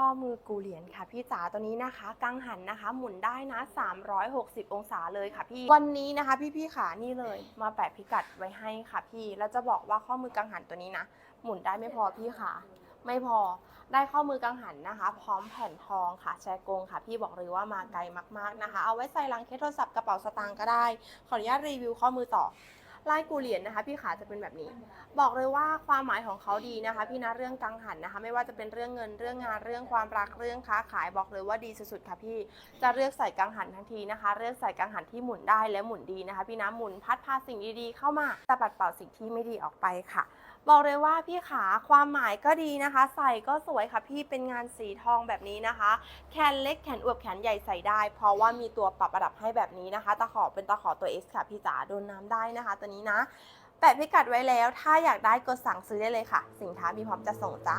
ข้อมือกูเหรียญค่ะพี่จ๋าตัวนี้นะคะกังหันนะคะ หมุนได้นะ 360 องศาเลยค่ะพี่วันนี้นะคะ พี่ๆขานี่เลย มาแปะพิกัดไว้ให้ค่ะพี่แล้วจะบอกว่าข้อมือกังหันตัวนี้นะ หมุนได้ไม่พอพี่ค่ะไม่พอได้ข้อมือกังหันนะคะ พร้อมแผ่นทองค่ะแชร์กงค่ะ พี่บอกเลยว่ามาไกลมากๆนะคะ เอาไว้ใส่ลังเคสโทรศัพท์กระเป๋าสตางค์ก็ได้ ขออนุญาตรีวิวข้อมือต่อ ลายกูเหรียญนะคะ พี่ขาจะเป็นแบบนี้ บอกเลยว่าความหมายของเขาดีนะคะ พี่นะเรื่องกังหันนะคะ ไม่ว่าจะเป็นเรื่องเงินเรื่องงานเรื่องความรักเรื่องค้าขายบอกเลยว่าดีสุดๆค่ะพี่จะเลือกใส่กังหันทันทีนะคะ เลือกใส่กังหันที่หมุนได้และหมุนดีนะคะ พี่นะหมุนพัดพาสิ่งดีๆเข้ามาแต่ปัดเป่าสิ่งที่ไม่ดีออกไปค่ะ บอกเลยว่าพี่ขาความหมายก็ดีนะคะ ใส่ก็สวยค่ะพี่เป็นงานสีทองแบบนี้นะคะ แขนเล็กแขนอวบแขนใหญ่ใส่ได้ เพราะว่ามีตัวปรับระดับให้แบบนี้นะคะ ตะขอเป็นตะขอตัว S ค่ะพี่จ๋าโดนน้ำได้นะคะ ตัวนี้นะแปะพิกัดไว้แล้ว ถ้าอยากได้กดสั่งซื้อได้เลยค่ะ สินค้ามีพร้อมจะส่งจ้า